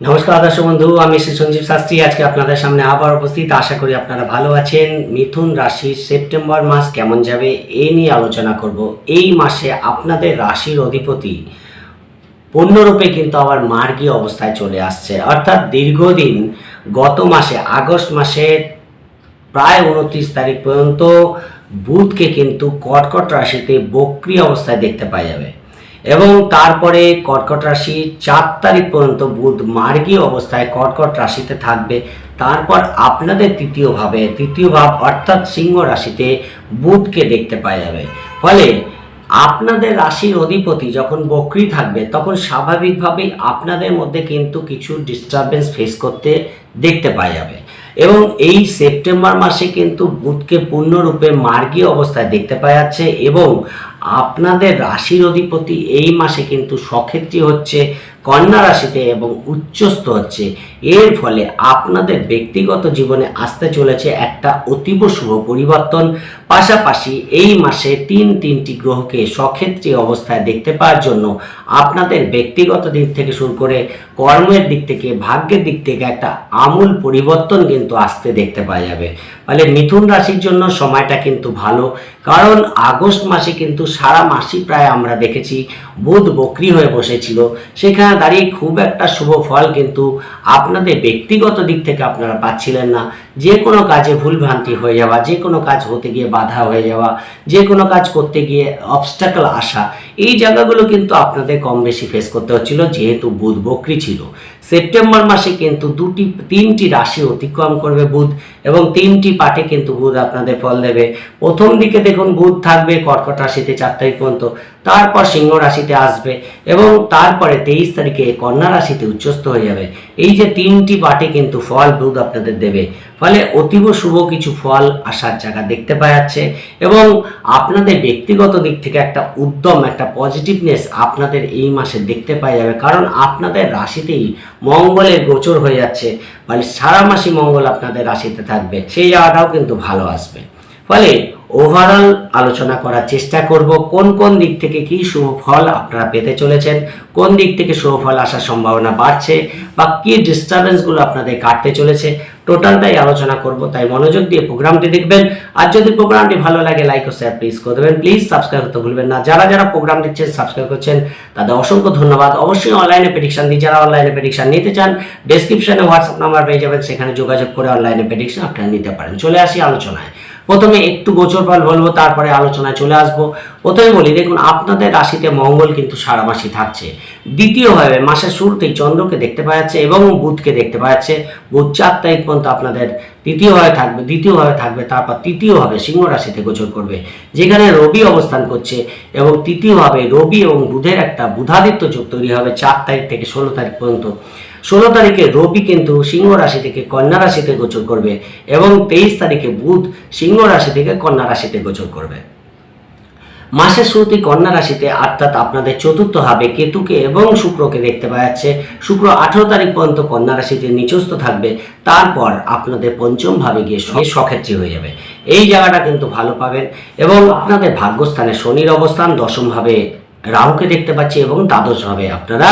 নমস্কার দর্শক বন্ধু, আমি শ্রী সঞ্জীব শাস্ত্রী। আজকে আপনাদের সামনে আবার উপস্থিত। আশা করি আপনারা ভালো আছেন। মিথুন রাশির সেপ্টেম্বর মাস কেমন যাবে এই নিয়ে আলোচনা করব। এই মাসে আপনাদের রাশির অধিপতি পূর্ণরূপে কিন্তু আবার মার্গী অবস্থায় চলে আসছে। অর্থাৎ দীর্ঘদিন গত মাসে, আগস্ট মাসের প্রায় উনত্রিশ তারিখ পর্যন্ত বুধকে কিন্তু কটকট রাশিতে বক্রি অবস্থায় দেখতে পাওয়া যাবে। এবং তারপরে কর্কট রাশি চার তারিখ পর্যন্ত বুধ মার্গী অবস্থায় কর্কট রাশিতে থাকবে। তারপর আপনাদের তৃতীয় ভাবে, তৃতীয় ভাব অর্থাৎ সিংহ রাশিতে বুধকে দেখতে পাওয়া যাবে। ফলে আপনাদের রাশির অধিপতি যখন বক্রি থাকবে, তখন স্বাভাবিকভাবেই আপনাদের মধ্যে কিন্তু কিছু ডিস্টারবেন্স ফেস করতে দেখতে পাওয়া যাবে। এবং এই সেপ্টেম্বর মাসে কিন্তু বুধকে পূর্ণরূপে মার্গী অবস্থায় দেখতে পাওয়া যাচ্ছে এবং আপনাদের রাশির অধিপতি এই মাসে কিন্তু সক্ষেত্রী হচ্ছে, কন্যা রাশিতে এবং উচ্চস্থ হচ্ছে। এর ফলে আপনাদের ব্যক্তিগত জীবনে আসতে চলেছে একটা অতীব শুভ পরিবর্তন। পাশাপাশি এই মাসে তিন তিনটি গ্রহকে সক্ষেত্রী অবস্থায় দেখতে পাওয়ার জন্য আপনাদের ব্যক্তিগত দিক থেকে শুরু করে কর্মের দিক থেকে, ভাগ্যের দিক থেকে একটা আমূল পরিবর্তন কিন্তু আসতে দেখতে পাওয়া যাবে। ফলে মিথুন রাশির জন্য সময়টা কিন্তু ভালো, কারণ আগস্ট মাসে কিন্তু সারা মাসই প্রায় আমরা দেখেছি, বুধ বকরি হয়ে বসেছিল। সেখানে দাঁড়িয়ে খুব একটা শুভ ফল কিন্তু আপনাদের ব্যক্তিগত দিক থেকে আপনারা পাচ্ছিলেন না। যে কোনো কাজে ভুলভ্রান্তি হয়ে যাওয়া, যে কোনো কাজ হতে গিয়ে বাধা হয়ে যাওয়া, যে কোনো কাজ করতে গিয়ে অবস্টাকল আসা, এই জায়গাগুলো কিন্তু আপনাদের কম বেশি ফেস করতে হচ্ছিল, যেহেতু বুধ বক্রি ছিল। সেপ্টেম্বর মাসে কিন্তু দুটি, তিনটি রাশি অতিক্রম করবে বুধ এবং তিনটি পাটে কিন্তু বুধ আপনাদের ফল দেবে। প্রথম দিকে দেখুন, বুধ থাকবে কর্কট রাশিতে চার তারিখ পর্যন্ত, তারপর সিংহ রাশিতে আসবে এবং তারপরে তেইশ তারিখে কন্যা রাশিতে উচ্চস্থ হয়ে যাবে। এই যে তিনটি পাটে কিন্তু ফল বুধ আপনাদের দেবে। ফলে অতীব শুভ কিছু ফল আসার জায়গা দেখতে পাওয়া যাচ্ছে এবং আপনাদের ব্যক্তিগত দিক থেকে একটা উদ্যম, একটা পজিটিভনেস আপনাদের এই মাসে দেখতে পাওয়া যাবে। কারণ আপনাদের রাশিতেই মঙ্গলের গোচর হয়ে যাচ্ছে। ফলে সারা মাসই মঙ্গল আপনাদের রাশিতে থাকবে। সেই জায়গাটাও কিন্তু ভালো আসবে। ফলে ওভারঅল আলোচনা করার চেষ্টা করব, কোন কোন দিক থেকে কি শুভ ফল আপনারা পেতে চলেছেন, কোন দিক থেকে শুভ ফল আসার সম্ভাবনা বাড়ছে, বা কি ডিস্টারবেন্সগুলো আপনাদের কাটতে চলেছে, টোটালটাই আলোচনা করব, তাই মনোযোগ দিয়ে প্রোগ্রামটি দেখবেন। আর যদি প্রোগ্রামটি ভালো লাগে লাইক ও শেয়ার প্লিজ করে দেবেন। প্লিজ সাবস্ক্রাইব করতে ভুলবেন না। যারা যারা প্রোগ্রাম দিচ্ছেন সাবস্ক্রাইব করছেন, তাদের অসংখ্য ধন্যবাদ। অবশ্যই অনলাইনে প্রেডিকশন দিই যারা অনলাইনে প্রেডিকশন নিতে চান ডেসক্রিপশনে হোয়াটসঅ্যাপ নাম্বার পেয়ে যাবেন। সেখানে যোগাযোগ করে অনলাইনে প্রেডিকশন আপনারা নিতে পারেন। চলে আসি আলোচনায়। প্রথমে একটু গোচর ফল বলব, তারপরে আলোচনায় চলে আসব। প্রথমে বলি, দেখুন, আপনাদের রাশিতে মঙ্গল কিন্তু সারা মাসই থাকছে। দ্বিতীয়ভাবে মাসের শুরুতেই চন্দ্রকে দেখতে পাওয়া যাচ্ছে এবং বুধকে দেখতে পাওয়া যাচ্ছে। বুধ চার তারিখ পর্যন্ত আপনাদের তৃতীয়ভাবে থাকবে দ্বিতীয়ভাবে থাকবে, তারপর তৃতীয়ভাবে সিংহ রাশিতে গোচর করবে, যেখানে রবি অবস্থান করছে এবং তৃতীয়ভাবে রবি এবং বুধের একটা বুধাদিত্য যোগ তৈরি হবে চার তারিখ থেকে ষোলো তারিখ পর্যন্ত। ষোলো তারিখে রবি কিন্তু সিংহ রাশি থেকে কন্যা রাশিতে গোচর করবে এবং তেইশ তারিখে বুধ সিংহ রাশি থেকে কন্যা রাশিতে গোচর করবে। মাসের শুরুতে কন্যা রাশিতে অর্থাৎ আপনাদের চতুর্থ ভাবে কেতুকে এবং শুক্রকে দেখতে পাওয়া যাচ্ছে। শুক্র আঠেরো তারিখ পর্যন্ত কন্যা রাশিতে নিচস্থ থাকবে, তারপর আপনাদের পঞ্চম ভাবে গিয়ে সক্ষেত্রী হয়ে যাবে। এই জায়গাটা কিন্তু ভালো পাবেন এবং আপনাদের ভাগ্যস্থানে শনির অবস্থান, দশম ভাবে রাহুকে দেখতে পাচ্ছি এবং দ্বাদশ ভাবে আপনারা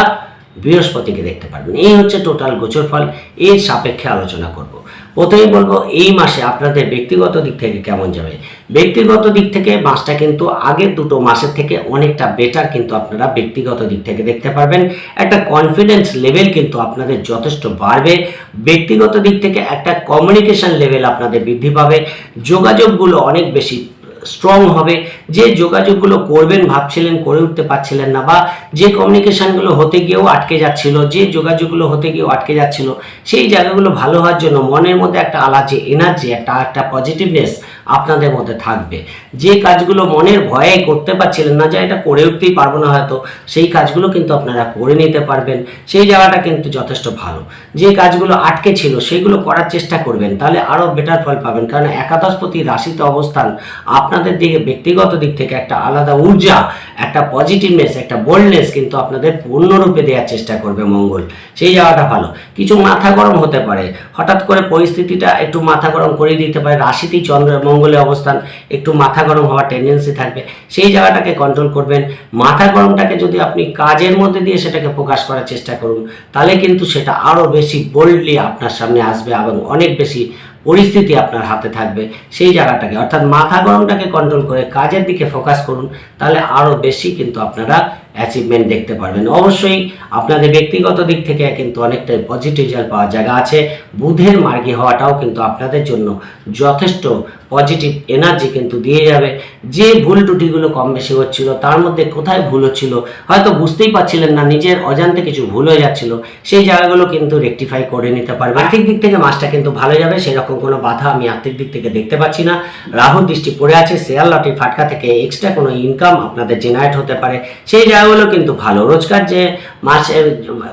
বৃহস্পতিকে দেখতে পারবেন। এই হচ্ছে টোটাল গোচর ফল। এর সাপেক্ষে আলোচনা করব। প্রথমেই বলব, এই মাসে আপনাদের ব্যক্তিগত দিক থেকে কেমন যাবে? ব্যক্তিগত দিক থেকে মাসটা কিন্তু আগের দুটো মাসের থেকে অনেকটা বেটার কিন্তু আপনারা ব্যক্তিগত দিক থেকে দেখতে পারবেন। একটা কনফিডেন্স লেভেল কিন্তু আপনাদের যথেষ্ট বাড়বে। ব্যক্তিগত দিক থেকে একটা কমিউনিকেশন লেভেল আপনাদের বৃদ্ধি পাবে। যোগাযোগগুলো অনেক বেশি স্ট্রং হবে। যে যোগাযোগগুলো করবেন, ভাবছিলেন করে উঠতে পারছিলেন না বা যে কমিউনিকেশানগুলো হতে গিয়েও আটকে যাচ্ছিল, যে যোগাযোগগুলো হতে গিয়েও আটকে যাচ্ছিল, সেই জায়গাগুলো ভালো হওয়ার জন্য মনের মধ্যে একটা আলাদা এনার্জি একটা একটা পজিটিভনেস আপনাদের মধ্যে থাকবে। যে কাজগুলো মনের ভয়ে করতে পারছিলেন না, যে এটা করে উঠতেই পারব না হয়তো, সেই কাজগুলো কিন্তু আপনারা করে নিতে পারবেন। সেই জায়গাটা কিন্তু যথেষ্ট ভালো। যে কাজগুলো আটকে ছিল, সেগুলো করার চেষ্টা করবেন, তাহলে আরও বেটার ফল পাবেন। কারণ একাদশপতি রাশিতে অবস্থান আপনাদের দিকে ব্যক্তিগত দিক থেকে একটা আলাদা ঊর্জা, একটা পজিটিভনেস একটা বোল্ডনেস কিন্তু আপনাদের পূর্ণরূপে দেওয়ার চেষ্টা করবে মঙ্গল। সেই জায়গাটা ভালো। কিছু মাথা গরম হতে পারে। হঠাৎ করে পরিস্থিতিটা একটু মাথা গরম করে দিতে পারে। রাশিতেই চন্দ্র মঙ্গলের অবস্থান, একটু মাথা গরম হওয়ার টেন্ডেন্সি থাকবে। সেই জায়গাটাকে কন্ট্রোল করবেন। মাথা গরমটাকে যদি আপনি কাজের মধ্যে দিয়ে সেটাকে প্রকাশ করার চেষ্টা করুন, তাহলে কিন্তু সেটা আরও বেশি বোল্ডলি আপনার সামনে আসবে এবং অনেক বেশি পরিস্থিতি আপনার হাতে থাকবে, সেই জায়গাটাকে, অর্থাৎ মাথা গরমটাকে কন্ট্রোল করে কাজের দিকে ফোকাস করুন, তাহলে আরও বেশি কিন্তু আপনারা অ্যাচিভমেন্ট দেখতে পারবেন। অবশ্যই আপনাদের ব্যক্তিগত দিক থেকে কিন্তু অনেকটাই পজিটিভ রেজাল্ট পাওয়ার জায়গা আছে। বুধের মার্গী হওয়াটাও কিন্তু আপনাদের জন্য যথেষ্ট পজিটিভ এনার্জি কিন্তু দিয়ে যাবে। যে ভুল ত্রুটিগুলো কম বেশি হচ্ছিল, তার মধ্যে কোথায় ভুল হচ্ছিল, হয়তো বুঝতেই পারছিলেন না, নিজের অজান্তে কিছু ভুল হয়ে যাচ্ছিল, সেই জায়গাগুলো কিন্তু রেকটিফাই করে নিতে পারবে। আর্থিক দিক থেকে মাসটা কিন্তু ভালো যাবে, সেরকম কোনো বাধা আমি আর্থিক দিক থেকে দেখতে পাচ্ছি না। রাহুর দৃষ্টি পড়ে আছে, শেয়ার লটি ফাটকা থেকে এক্সট্রা কোনো ইনকাম আপনাদের জেনারেট হতে পারে। সেই জায়গাগুলো কিন্তু ভালো। রোজকার যে মাসের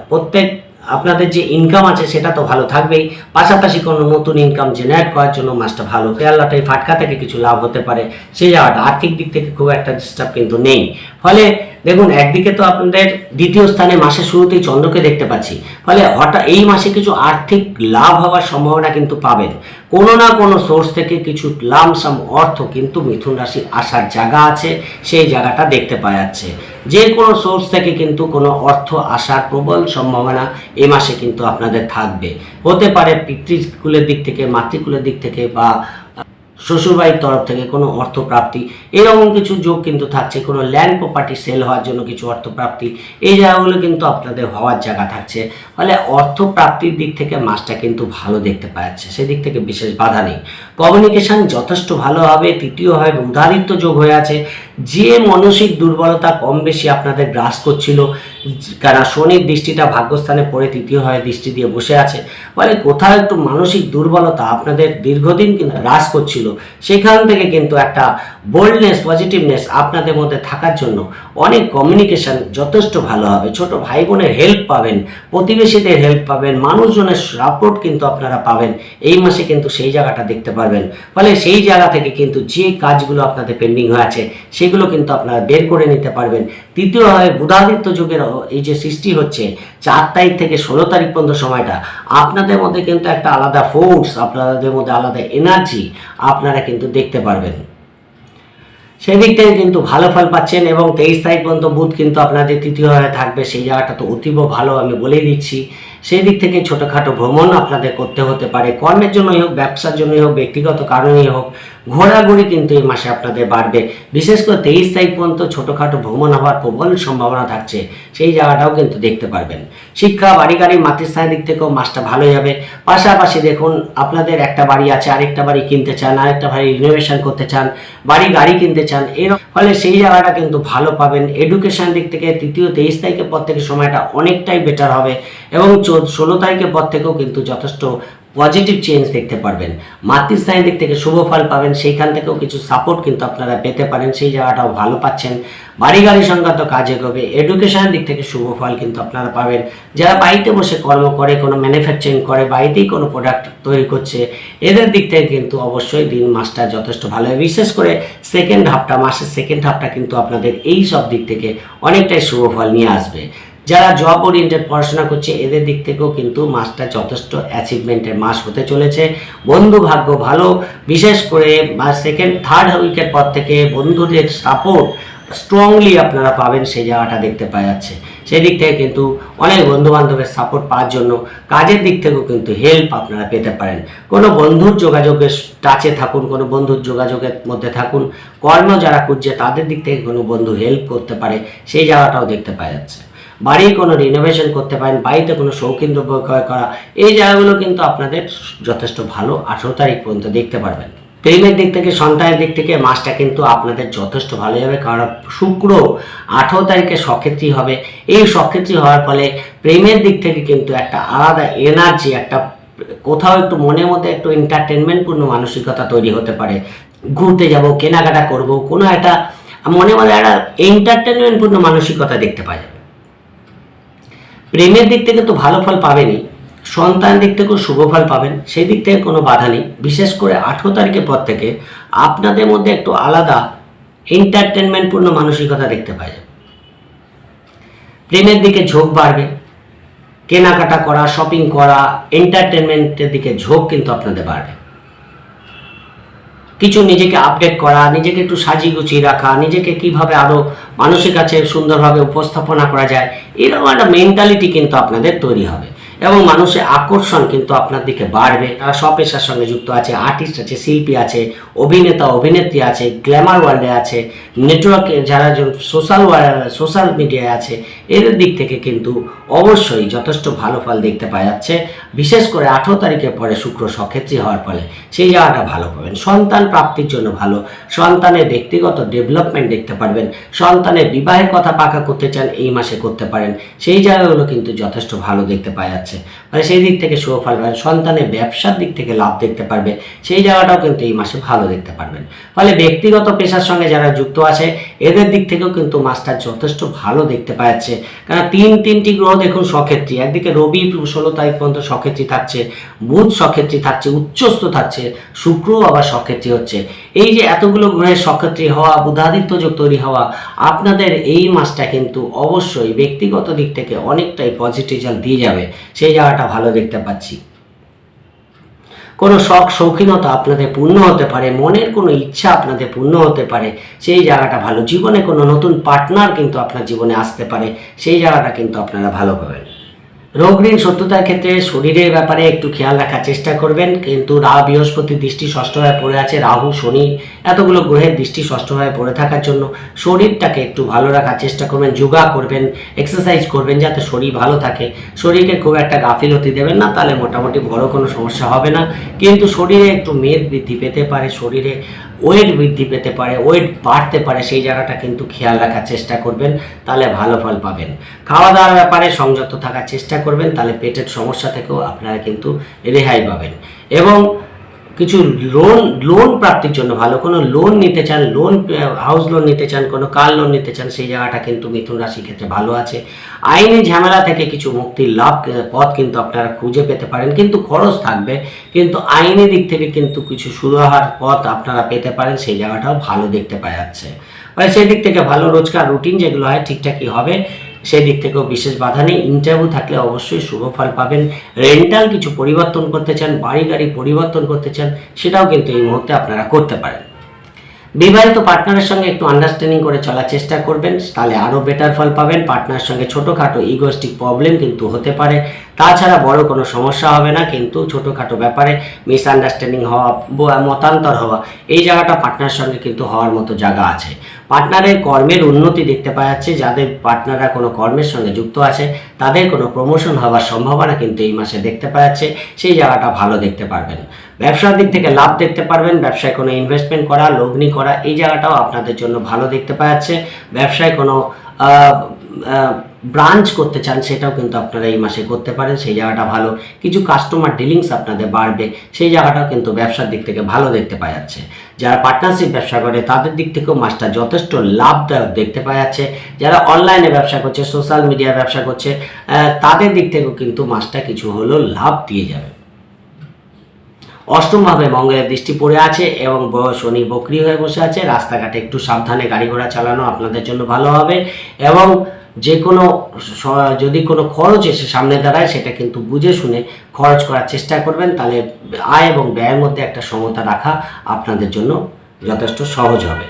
প্রত্যেক আপনাদের যে ইনকাম আছে সেটা তো ভালো থাকবেই। পাশাপাশি কোনো নতুন ইনকাম জেনারেট করার জন্য মাসটা ভালো শেয়ার লটারি ফাটকা থেকে কিছু লাভ হতে পারে। সেই জায়গাটা আর্থিক দিক থেকে খুব একটা ডিস্টার্ব কিন্তু নেই। ফলে দেখুন, একদিকে তো আপনাদের দ্বিতীয় স্থানে মাসের শুরুতেই চন্দ্রকে দেখতে পাচ্ছি। ফলে হঠাৎ এই মাসে কিছু আর্থিক লাভ হওয়ার সম্ভাবনা কিন্তু পাবেন। কোনো না কোনো সোর্স থেকে কিছু লামসাম অর্থ কিন্তু মিথুন রাশির আসার জায়গা আছে, সেই জায়গাটা দেখতে পাওয়া যাচ্ছে। যে কোনো সোর্স থেকে কিন্তু কোনো অর্থ আসার প্রবল সম্ভাবনা এই মাসে কিন্তু আপনাদের থাকবে। হতে পারে পিতৃকুলের দিক থেকে, মাতৃকুলের দিক থেকে বা শ্বশুরবাড়ির তরফ থেকে কোনো অর্থপ্রাপ্তি, এরকম কিছু যোগ কিন্তু থাকছে, কোনো ল্যান্ড প্রপার্টি সেল হওয়ার জন্য কিছু অর্থপ্রাপ্তি, এই জায়গাগুলো কিন্তু আপনাদের হওয়ার জায়গা থাকছে। ফলে অর্থপ্রাপ্তির দিক থেকে মাসটা কিন্তু ভালো দেখতে পাওয়া যাচ্ছে, সেদিক থেকে বিশেষ বাধা নেই। কমিউনিকেশন যথেষ্ট ভালো হবে তৃতীয় হবে উদারিত্ব যোগ হয়ে আছে। যে মানসিক দুর্বলতা কম বেশি আপনাদের গ্রাস করছিল কারণ শনির দৃষ্টিটা ভাগ্যস্থানে পড়ে তৃতীয় হয়ে দৃষ্টি দিয়ে বসে আছে ফলে কোথাও একটু মানসিক দুর্বলতা আপনাদের দীর্ঘদিন কিন্তু হ্রাস করছিল, সেখান থেকে কিন্তু একটা বোল্ডনেস পজিটিভনেস আপনাদের মধ্যে থাকার জন্য অনেক কমিউনিকেশন যথেষ্ট ভালো হবে। ছোট ভাই বোনের হেল্প পাবেন, প্রতিবেশীদের হেল্প পাবেন, মানুষজনের সাপোর্ট কিন্তু আপনারা পাবেন। এই মাসে কিন্তু সেই জায়গাটা দেখতে পারবেন। ফলে সেই জায়গা থেকে কিন্তু যে কাজগুলো আপনাদের পেন্ডিং হয়ে আছে, সেগুলো কিন্তু আপনারা বের করে নিতে পারবেন। তৃতীয়ভাবে বুধাদিত্য যুগের এই যে সৃষ্টি হচ্ছে, চার তারিখ থেকে ষোলো তারিখ পর্যন্ত সময়টা, আপনাদের মধ্যে কিন্তু একটা আলাদা ফোর্স আপনাদের মধ্যে আলাদা এনার্জি আপনারা কিন্তু দেখতে পারবেন। সেদিক থেকে কিন্তু ভালো ফল পাচ্ছেন এবং তেইশ তারিখ পর্যন্ত বুধ কিন্তু আপনাদের তৃতীয় থাকবে, সেই জায়গাটা তো অতীব ভালো আমি বলেই দিচ্ছি। সেই দিক থেকে ছোটোখাটো ভ্রমণ আপনাদের করতে হতে পারে। কর্মের জন্যই হোক, ব্যবসার জন্যই হোক, ব্যক্তিগত কারণেই হোক ঘোরাঘুরি কিন্তু এই মাসে আপনাদের বাড়বে। বিশেষ করে তেইশ তারিখ পর্যন্ত ছোটোখাটো ভ্রমণ হওয়ার প্রবল সম্ভাবনা থাকছে, সেই জায়গাটাও কিন্তু দেখতে পারবেন। শিক্ষা, বাড়ি গাড়ি মাতৃস্থানের দিক থেকেও মাসটা ভালো যাবে পাশাপাশি দেখুন, আপনাদের একটা বাড়ি আছে, আরেকটা বাড়ি কিনতে চান, আরেকটা বাড়ি রিনোভেশন করতে চান, বাড়ি গাড়ি কিনতে চান এর ফলে সেই জায়গাটা কিন্তু ভালো পাবেন। এডুকেশন দিক থেকে তৃতীয় তেইশ তারিখের পর থেকে সময়টা অনেকটাই বেটার হবে এবং চোদ্দ ষোলো তারিখের পর থেকেও কিন্তু যথেষ্ট পজিটিভ চেঞ্জ দেখতে পারবেন। মাতৃস্থানের দিক থেকে শুভ ফল পাবেন, সেইখান থেকেও কিছু সাপোর্ট কিন্তু আপনারা পেতে পারেন, সেই জায়গাটাও ভালো পাচ্ছেন। বাড়ি গাড়ি সংক্রান্ত কাজ এগোবে এডুকেশনের দিক থেকে শুভ ফল কিন্তু আপনারা পাবেন। যারা বাড়িতে বসে কর্ম করে, কোনো ম্যানুফ্যাকচারিং করে, বাড়িতেই কোনো প্রোডাক্ট তৈরি করছে, এদের দিক থেকে কিন্তু অবশ্যই দিন মাসটা যথেষ্ট ভালো হয়। বিশেষ করে সেকেন্ড হাফটা মাসের সেকেন্ড হাফটা কিন্তু আপনাদের এই সব দিক থেকে অনেকটাই শুভ ফল নিয়ে আসবে। যারা জব ওরিয়েন্টেড পড়াশোনা করছে, এদের দিক থেকেও কিন্তু মাসটা যথেষ্ট অ্যাচিভমেন্টের মাস হতে চলেছে। বন্ধু ভাগ্য ভালো, বিশেষ করে সেকেন্ড থার্ড উইকের পর থেকে বন্ধুদের সাপোর্ট স্ট্রংলি আপনারা পাবেন সেই জায়গাটা দেখতে পাওয়া যাচ্ছে। সেই দিক থেকে কিন্তু অনেক বন্ধু বান্ধবের সাপোর্ট পাওয়ার জন্য কাজের দিক থেকেও কিন্তু হেল্প আপনারা পেতে পারেন। কোনো বন্ধুর যোগাযোগের টাচে থাকুন, কোনো বন্ধুর যোগাযোগের মধ্যে থাকুন। কর্ম যারা খুঁজছে তাদের দিক থেকে কোনো বন্ধু হেল্প করতে পারে, সেই জায়গাটাও দেখতে পাওয়া যাচ্ছে। বাড়ির কোনো রিনোভেশন করতে পারেন, বাড়িতে কোনো শৌখিন দ্রব্য ক্রয় করা, এই জায়গাগুলো কিন্তু আপনাদের যথেষ্ট ভালো আঠেরো তারিখ পর্যন্ত দেখতে পারবেন। প্রেমের দিক থেকে, সন্তানের দিক থেকে মাসটা কিন্তু আপনাদের যথেষ্ট ভালো যাবে কারণ শুক্র আঠেরো তারিখে সক্ষেত্রী হবে। এই সক্ষেত্রী হওয়ার ফলে প্রেমের দিক থেকে কিন্তু একটা আলাদা এনার্জি একটা কোথাও একটু মনের মধ্যে একটু এন্টারটেনমেন্টপূর্ণ মানসিকতা তৈরি হতে পারে। ঘুরতে যাব, কেনাকাটা করব, কোনো একটা মনে মনে একটা এন্টারটেনমেন্টপূর্ণ মানসিকতা দেখতে পাওয়া যাবে প্রেমের দিক থেকে তো ভালো ফল পাবেনই, সন্তান দিক থেকেও শুভ ফল পাবেন, সেই দিক থেকে কোনো বাধা নেই। বিশেষ করে আঠেরো তারিখের পর থেকে আপনাদের মধ্যে একটু আলাদা এন্টারটেনমেন্টপূর্ণ মানসিকতা দেখতে পাওয়া যাবে প্রেমের দিকে ঝোঁক বাড়বে, কেনাকাটা করা শপিং করা এন্টারটেনমেন্টের দিকে ঝোঁক কিন্তু আপনাদের বাড়বে। কিছু নিজেকে আপডেট করা, নিজেকে একটু সাজিয়ে গুছিয়ে রাখা, নিজেকে কীভাবে আরও মানুষের কাছে সুন্দরভাবে উপস্থাপনা করা যায়, এরকম একটা মেন্টালিটি কিন্তু আপনাদের তৈরি হবে। এবং মানুষের আকর্ষণ কিন্তু আপনার দিকে বাড়বে। তারা স্বপেশার সঙ্গে যুক্ত আছে আর্টিস্ট আছে, শিল্পী আছে, অভিনেতা, অভিনেত্রী আছে গ্ল্যামার ওয়ার্ল্ডে আছে নেটওয়ার্কে যারা সোশ্যাল সোশ্যাল মিডিয়ায় আছে, এদের দিক থেকে কিন্তু অবশ্যই যথেষ্ট ভালো ফল দেখতে পাওয়া যাচ্ছে। বিশেষ করে আঠেরো তারিখের পরে শুক্র সক্ষেত্রী হওয়ার ফলে সেই জায়গাটা ভালো পাবেন। সন্তান প্রাপ্তির জন্য ভালো। সন্তানের ব্যক্তিগত ডেভেলপমেন্ট দেখতে পারবেন। সন্তানের বিবাহের কথা পাকা করতে চান, এই মাসে করতে পারেন। সেই জায়গাগুলো কিন্তু যথেষ্ট ভালো দেখতে পাওয়া যাচ্ছে। মানে সেই দিক থেকে শুভ ফল পাবেন সন্তানের ব্যবসার দিক থেকে লাভ দেখতে পারবে। সেই জায়গাটাও কিন্তু এই মাসে ভালো দেখতে পারবেন। ফলে ব্যক্তিগত পেশার সঙ্গে যারা যুক্ত আছে, এদের দিক থেকেও কিন্তু মাসটা যথেষ্ট ভালো দেখতে পাওয়া যাচ্ছে কারণ তিন, তিনটি গ্রহ দেখুন সক্ষেত্রী। একদিকে রবি, ষোলো তারিখ পর্যন্ত সক্ষেত্রী থাকছে, বুধ সক্ষেত্রী থাকছে, উচ্চস্থ থাকছে শুক্র আবার সক্ষেত্রী হচ্ছে। এই যে এতগুলো গ্রহের সক্ষেত্রী হওয়া, বুধাদিত্য যোগ তৈরি হওয়া, আপনাদের এই মাসটা কিন্তু অবশ্যই ব্যক্তিগত দিক থেকে অনেকটাই পজিটিভ রেজাল্ট দিয়ে যাবে। সেই জায়গাটা ভালো দেখতে পাচ্ছি। কোনো শখ শৌখিনতা আপনাদের পূর্ণ হতে পারে, মনের কোনো ইচ্ছা আপনাদের পূর্ণ হতে পারে, সেই জায়গাটা ভালো। জীবনে কোনো নতুন পার্টনার কিন্তু আপনার জীবনে আসতে পারে, সেই জায়গাটা কিন্তু আপনারা ভালো পাবেন। রোগ ঋণ শত্রুতার ক্ষেত্রে শরীরের ব্যাপারে একটু খেয়াল রাখার চেষ্টা করবেন, কিন্তু রা বৃহস্পতির দৃষ্টি ষষ্ঠভাবে পড়ে আছে, রাহু, শনি, এতগুলো গ্রহের দৃষ্টি ষষ্ঠভাবে পড়ে থাকার জন্য শরীরটাকে একটু ভালো রাখার চেষ্টা করবেন, যোগা করবেন এক্সারসাইজ করবেন যাতে শরীর ভালো থাকে। শরীরকে খুব একটা গাফিলতি দেবেন না, তাহলে মোটামুটি বড় কোনো সমস্যা হবে না, কিন্তু শরীরে একটু মেদ বৃদ্ধি পেতে পারে, শরীরে ওয়েট বৃদ্ধি পেতে পারে ওয়েট বাড়তে পারে, সেই জায়গাটা কিন্তু খেয়াল রাখার চেষ্টা করবেন, তাহলে ভালো ফল পাবেন। খাওয়া দাওয়ার ব্যাপারে সংযত থাকার চেষ্টা করবেন, তাহলে পেটের সমস্যা থেকেও আপনারা কিন্তু রেহাই পাবেন। এবং কিছু লোন লোন প্রাপ্তির জন্য ভালো। কোনো লোন নিতে চান লোন হাউস লোন নিতে চান, কোনো কার লোন নিতে চান, সেই জায়গাটা কিন্তু মিথুন রাশির ক্ষেত্রে ভালো আছে। আইনি ঝামেলা থেকে কিছু মুক্তির লাভ পথ কিন্তু আপনারা খুঁজে পেতে পারেন। কিন্তু খরচ থাকবে, কিন্তু আইনি দিক থেকে কিন্তু কিছু সুরাহার পথ আপনারা পেতে পারেন, সেই জায়গাটাও ভালো দেখতে পাওয়া যাচ্ছে। মানে সেই দিক থেকে ভালো রোজকার রুটিন যেগুলো হয়, ঠিকঠাকই হবে। সেই দিক থেকেও বিশেষ বাধা নেই। ইন্টারভিউ থাকলে অবশ্যই শুভ ফল পাবেন। রেন্টাল কিছু পরিবর্তন করতে চান, বাড়ি গাড়ি পরিবর্তন করতে চান, সেটাও কিন্তু এই মুহূর্তে আপনারা করতে পারেন। বিবাহিত পার্টনারের সঙ্গে একটু আন্ডারস্ট্যান্ডিং করে চলার চেষ্টা করবেন, তাহলে আরও বেটার ফল পাবেন। পার্টনারের সঙ্গে ছোটোখাটো ইগোস্টিক প্রবলেম কিন্তু হতে পারে। তাছাড়া বড় কোনো সমস্যা হবে না, কিন্তু ছোটোখাটো ব্যাপারে মিসআন্ডারস্ট্যান্ডিং হওয়া, ব- মতান্তর হওয়া, এই জায়গাটা পার্টনার সঙ্গে কিন্তু হওয়ার মতো জায়গা আছে। পার্টনারের কর্মের উন্নতি দেখতে পাওয়া যাচ্ছে, যাদের পার্টনাররা কোনো কর্মের সঙ্গে যুক্ত আছে, তাদের কোনো প্রমোশন হওয়ার সম্ভাবনা কিন্তু এই মাসে দেখতে পাওয়া যাচ্ছে, সেই জায়গাটা ভালো দেখতে পারবেন। ব্যবসার দিক থেকে লাভ দেখতে পারবেন, ব্যবসায় কোনো ইনভেস্টমেন্ট করা, লগ্নি করা, এই জায়গাটাও আপনাদের জন্য ভালো দেখতে পাওয়া যাচ্ছে। ব্যবসায় কোনো ব্রাঞ্চ করতে চান, সেটাও কিন্তু আপনারা এই মাসে করতে পারেন। সেই জায়গাটা ভালো। কিছু কাস্টমার ডিলিংস আপনাদের বাড়বে। সেই জায়গাটাও কিন্তু ব্যবসার দিক থেকে ভালো দেখতে পাওয়া যাচ্ছে। যারা পার্টনারশিপ ব্যবসা করে, তাদের দিক থেকেও মাসটা যথেষ্ট লাভদায়ক দেখতে পাওয়া যাচ্ছে। যারা অনলাইনে ব্যবসা করছে সোশ্যাল মিডিয়া ব্যবসা করছে তাদের দিক থেকেও কিন্তু মাসটা কিছু হলেও লাভ দিয়ে যাবে। অষ্টমভাবে মঙ্গলের দৃষ্টি পড়ে আছে এবং শনি বকরি হয়ে বসে আছে। রাস্তাঘাটে একটু সাবধানে গাড়ি ঘোড়া চালানো আপনাদের জন্য ভালো হবে। এবং যে কোনো যদি কোনো খরচ এসে সামনে দাঁড়ায়, সেটা কিন্তু বুঝে শুনে খরচ করার চেষ্টা করবেন। তাহলে আয় এবং ব্যয়ের মধ্যে একটা সমতা রাখা আপনাদের জন্য যথেষ্ট সহজ হবে।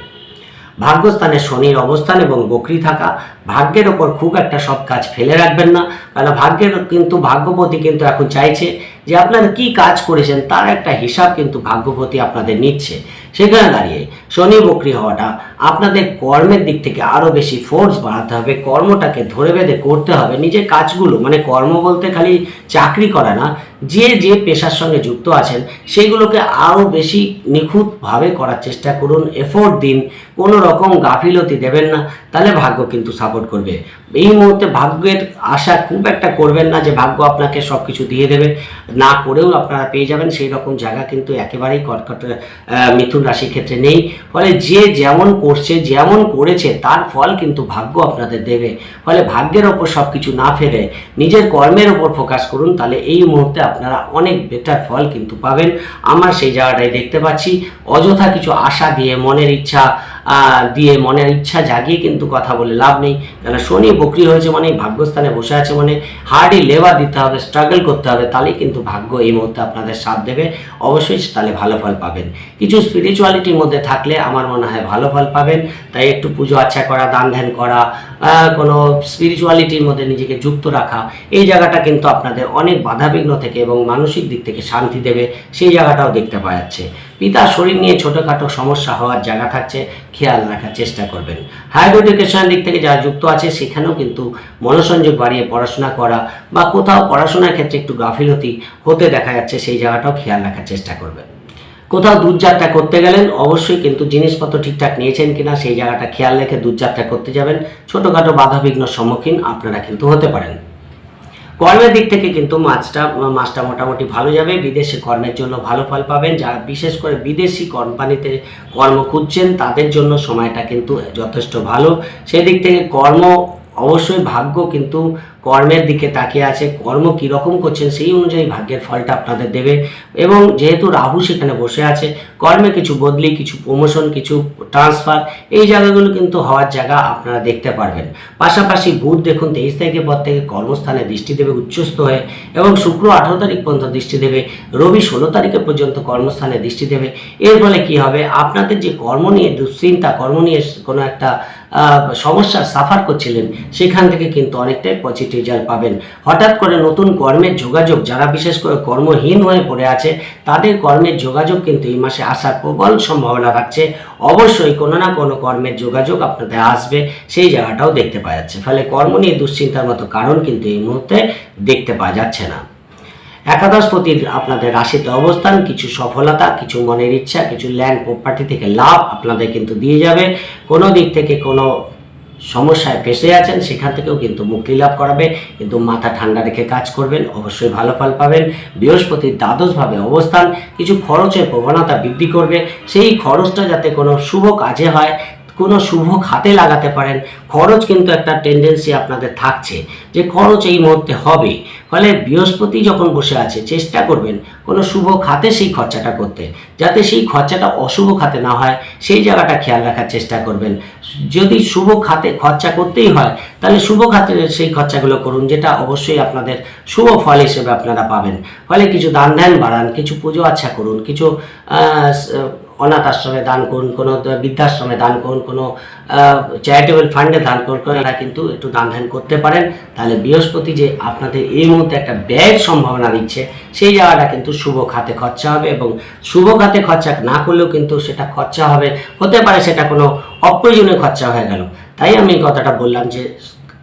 ভাগ্যস্থানে শনির অবস্থান এবং বকরি থাকা ভাগ্যের ওপর খুব একটা সব কাজ ফেলে রাখবেন না। কারণ ভাগ্যের কিন্তু ভাগ্যপতি কিন্তু এখন চাইছে যে আপনারা কি কাজ করেছেন তার একটা হিসাব কিন্তু ভাগ্যপতি আপনাদের নিচ্ছে। সেখানে দাঁড়িয়ে শনি বকরি হওয়াটা আপনাদের কর্মের দিক থেকে আরও বেশি ফোর্স বাড়াতে হবে, কর্মটাকে ধরে বেঁধে করতে হবে, নিজের কাজগুলো মানে কর্ম বলতে খালি চাকরি করা না, যে যে পেশার সঙ্গে যুক্ত আছেন সেগুলোকে আরও বেশি নিখুঁতভাবে করার চেষ্টা করুন এফোর্ট দিন, কোনো রকম গাফিলতি দেবেন না, তাহলে ভাগ্য কিন্তু সাপোর্ট করবে। এই মুহূর্তে ভাগ্যের আশা খুব একটা করবেন না যে ভাগ্য আপনাকে সব কিছু দিয়ে দেবে। না করেও আপনারা পেয়ে যাবেন সেই রকম জায়গা কিন্তু একেবারেই কটকট আহ, মিথুন রাশির ক্ষেত্রে নেই। ফলে যে যেমন করছে যেমন করেছে তার ফল কিন্তু ভাগ্য আপনাদের দেবে। ফলে ভাগ্যের ওপর সব কিছু না ফেলে নিজের কর্মের ওপর ফোকাস করুন তাহলে এই মুহূর্তে আপনারা অনেক বেটার ফল কিন্তু পাবেন। আমার সেই জায়গাটাই দেখতে পাচ্ছি। অযথা কিছু আশা দিয়ে মনের ইচ্ছা দিয়ে মনের ইচ্ছা জাগিয়ে কিন্তু কথা বলে লাভ নেই। কেন শনি বকরি হয়েছে মানে ভাগ্যস্থানে বসে আছে মানে হার্ডই লেবার দিতে হবে স্ট্রাগল করতে হবে, তাহলেই কিন্তু ভাগ্য এই মুহূর্তে আপনাদের সাথ দেবে। অবশ্যই তাহলে ভালো ফল পাবেন। কিছু স্পিরিচুয়ালিটির মধ্যে থাকলে আমার মনে হয় ভালো ফল পাবেন। তাই একটু পুজো আচ্ছা করা, দান ধ্যান করা কোনো স্পিরিচুয়ালিটির মধ্যে নিজেকে যুক্ত রাখা, এই জায়গাটা কিন্তু আপনাদের অনেক বাধাবিঘ্ন থেকে এবং মানসিক দিক থেকে শান্তি দেবে, সেই জায়গাটাও দেখতে পাওয়া যাচ্ছে। পিতার শরীর নিয়ে ছোটোখাটো সমস্যা হওয়ার জায়গা থাকছে, খেয়াল রাখার চেষ্টা করবেন। হায়ার এডুকেশনের দিক থেকে যারা যুক্ত আছে, সেখানেও কিন্তু মনোসংযোগ বাড়িয়ে পড়াশোনা করা বা কোথাও পড়াশোনার ক্ষেত্রে একটু গাফিলতি হতে দেখা যাচ্ছে, সেই জায়গাটাও খেয়াল রাখার চেষ্টা করবেন। কোথাও দূরযাত্রা করতে গেলেন, অবশ্যই কিন্তু জিনিসপত্র ঠিকঠাক নিয়েছেন কিনা, সেই জায়গাটা খেয়াল রেখে দূরযাত্রা করতে যাবেন। ছোটোখাটো বাধাবিঘ্ন সম্মুখীন আপনারা কিন্তু হতে পারেন। কর্মের দিক থেকে কিন্তু মাছটা মাছটা মোটামুটি ভালো যাবে। বিদেশে কর্মের জন্য ভালো ফল পাবেন। যারা বিশেষ করে বিদেশি কোম্পানিতে কর্ম খুঁজছেন, তাদের জন্য সময়টা কিন্তু যথেষ্ট ভালো। সেদিক থেকে কর্ম অবশ্যই ভাগ্য কিন্তু কর্মের দিকে তাকিয়ে আছে, কর্ম কীরকম করছেন সেই অনুযায়ী ভাগ্যের ফলটা আপনাদের দেবে। এবং যেহেতু রাহু সেখানে বসে আছে, কর্মে কিছু বদলি, কিছু প্রমোশন কিছু ট্রান্সফার এই জায়গাগুলো কিন্তু হওয়ার জায়গা আপনারা দেখতে পারবেন। পাশাপাশি বুধ দেখুন তেইশ তারিখের পর থেকে কর্মস্থানে দৃষ্টি দেবে, উচ্চস্থ হয়ে এবং শুক্র আঠারো তারিখ পর্যন্ত দৃষ্টি দেবে, রবি ষোলো তারিখে পর্যন্ত কর্মস্থানে দৃষ্টি দেবে। এর ফলে কি হবে? আপনাদের যে কর্ম নিয়ে দুশ্চিন্তা, কর্ম নিয়ে কোনো একটা আহ, সমস্যার সাফার করছিলেন সেখান থেকে কিন্তু অনেকটাই পজিটিভ রেজাল্ট পাবেন। হঠাৎ করে নতুন কর্মের যোগাযোগ যারা বিশেষ করে কর্মহীন হয়ে পড়ে আছে তাদের কর্মের যোগাযোগ কিন্তু এই মাসে আসার প্রবল সম্ভাবনা থাকছে। অবশ্যই কোনো না কোনো কর্মের যোগাযোগ আপনাদের আসবে সেই জায়গাটাও দেখতে পাওয়া যাচ্ছে। ফলে কর্ম নিয়ে দুশ্চিন্তার মতো কারণ কিন্তু এই মুহূর্তে দেখতে পাওয়া যাচ্ছে না। একাদশপতির আপনাদের রাশিতে অবস্থান, কিছু সফলতা, কিছু মনের ইচ্ছা, কিছু ল্যান্ড প্রপার্টি থেকে লাভ আপনাদের কিন্তু দিয়ে যাবে। কোনো দিক থেকে কোনো সমস্যায় ফেসে আছেন, সেখান থেকেও কিন্তু মুক্তি লাভ করাবে। কিন্তু মাথা ঠান্ডা রেখে কাজ করবেন, অবশ্যই ভালো ফল পাবেন। বৃহস্পতির দ্বাদশভাবে অবস্থান, কিছু খরচের প্রবণতা বৃদ্ধি করবে। সেই খরচটা যাতে কোনো শুভ কাজে হয়, কোনো শুভ খাতে লাগাতে পারেন, খরচ কিন্তু একটা টেন্ডেন্সি আপনাদের থাকছে। যে খরচ এই মুহূর্তে হবে ফলে বৃহস্পতি যখন বসে আছে, চেষ্টা করবেন কোনো শুভ খাতে সেই খরচাটা করতে। যাতে সেই খরচাটা অশুভ খাতে না হয়, সেই জায়গাটা খেয়াল রাখার চেষ্টা করবেন। যদি শুভ খাতে খরচা করতেই হয়, তাহলে শুভ খাতে সেই খরচাগুলো করুন, যেটা অবশ্যই আপনাদের শুভ ফল হিসেবে আপনারা পাবেন। ফলে কিছু দান ধ্যান বাড়ান, কিছু পুজো আচ্ছা করুন, কিছু অনাথ আশ্রমে দান করুন, কোনো বৃদ্ধাশ্রমে দান করুন, কোনো চ্যারিটেবল ফান্ডে দান করুন এরা কিন্তু একটু দান ধ্যান করতে পারেন। তাহলে বৃহস্পতি যে আপনাদের এই মুহূর্তে একটা ব্যয়ের সম্ভাবনা দিচ্ছে, সেই জায়গাটা কিন্তু শুভ খাতে খরচা হবে এবং শুভ খাতে খরচা না করলেও কিন্তু সেটা খরচা হবে। হতে পারে সেটা কোনো অপ্রয়োজনীয় খরচা হয়ে গেল। তাই আমি কথাটা বললাম যে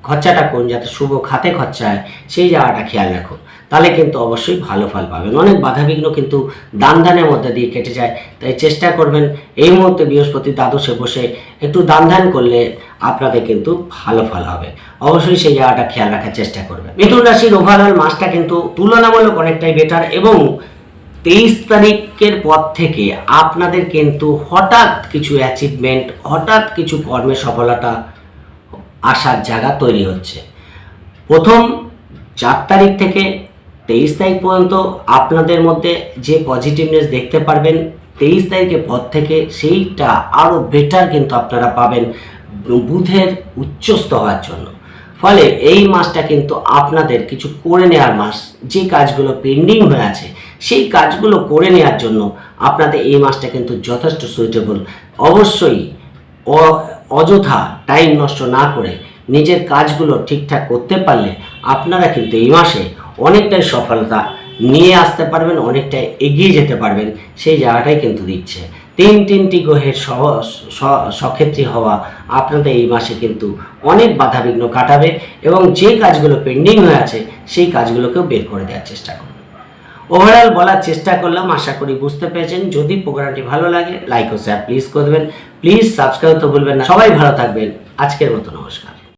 খরচাটা কোন যাতে শুভ খাতে খরচা হয়, সেই জায়গাটা খেয়াল রাখুন। তাহলে কিন্তু অবশ্যই ভালো ফল পাবেন। অনেক বাধাবিঘ্ন কিন্তু দান দানের মধ্যে দিয়ে কেটে যায়। তাই চেষ্টা করবেন এই মুহূর্তে বৃহস্পতি দ্বাদশে বসে একটু দান ধ্যান করলে আপনাদের কিন্তু ভালো ফল হবে। অবশ্যই সেই জায়গাটা খেয়াল রাখার চেষ্টা করবেন। মিথুন রাশির ওভারঅল মাসটা কিন্তু তুলনামূলক অনেকটাই বেটার এবং তেইশ তারিখের পর থেকে আপনাদের কিন্তু হঠাৎ কিছু অ্যাচিভমেন্ট হঠাৎ কিছু কর্মে সফলতা আসার জায়গা তৈরি হচ্ছে। প্রথম চার তারিখ থেকে তেইশ তারিখ পর্যন্ত আপনাদের মধ্যে যে পজিটিভনেস দেখতে পারবেন, তেইশ তারিখের পর থেকে সেইটা আরও বেটার কিন্তু আপনারা পাবেন বুধের উচ্চস্থ হওয়ার জন্য। ফলে এই মাসটা কিন্তু আপনাদের কিছু করে নেওয়ার মাস। যে কাজগুলো পেন্ডিং হয়ে আছে, সেই কাজগুলো করে নেওয়ার জন্য আপনাদের এই মাসটা কিন্তু যথেষ্ট সুইটেবল অবশ্যই অযথা টাইম নষ্ট না করে নিজের কাজগুলো ঠিকঠাক করতে পারলে আপনারা কিন্তু এই মাসে অনেকটাই সফলতা নিয়ে আসতে পারবেন, অনেকটাই এগিয়ে যেতে পারবেন, সেই জায়গাটাই কিন্তু দিচ্ছে। তিন তিনটি গ্রহের সহ সক্ষেত্রী হওয়া আপনাদের এই মাসে কিন্তু অনেক বাধাবিঘ্ন কাটাবে এবং যে কাজগুলো পেন্ডিং হয়ে আছে, সেই কাজগুলোকেও বের করে দেওয়ার চেষ্টা করবে ওভারঅল বলার চেষ্টা করলাম, আশা করি বুঝতে পেরেছেন। যদি প্রোগ্রামটি ভালো লাগে লাইক ও শেয়ার প্লিজ করবেন। প্লিজ সাবস্ক্রাইব তো ভুলবেন না। সবাই ভালো থাকবেন। আজকের মতো নমস্কার।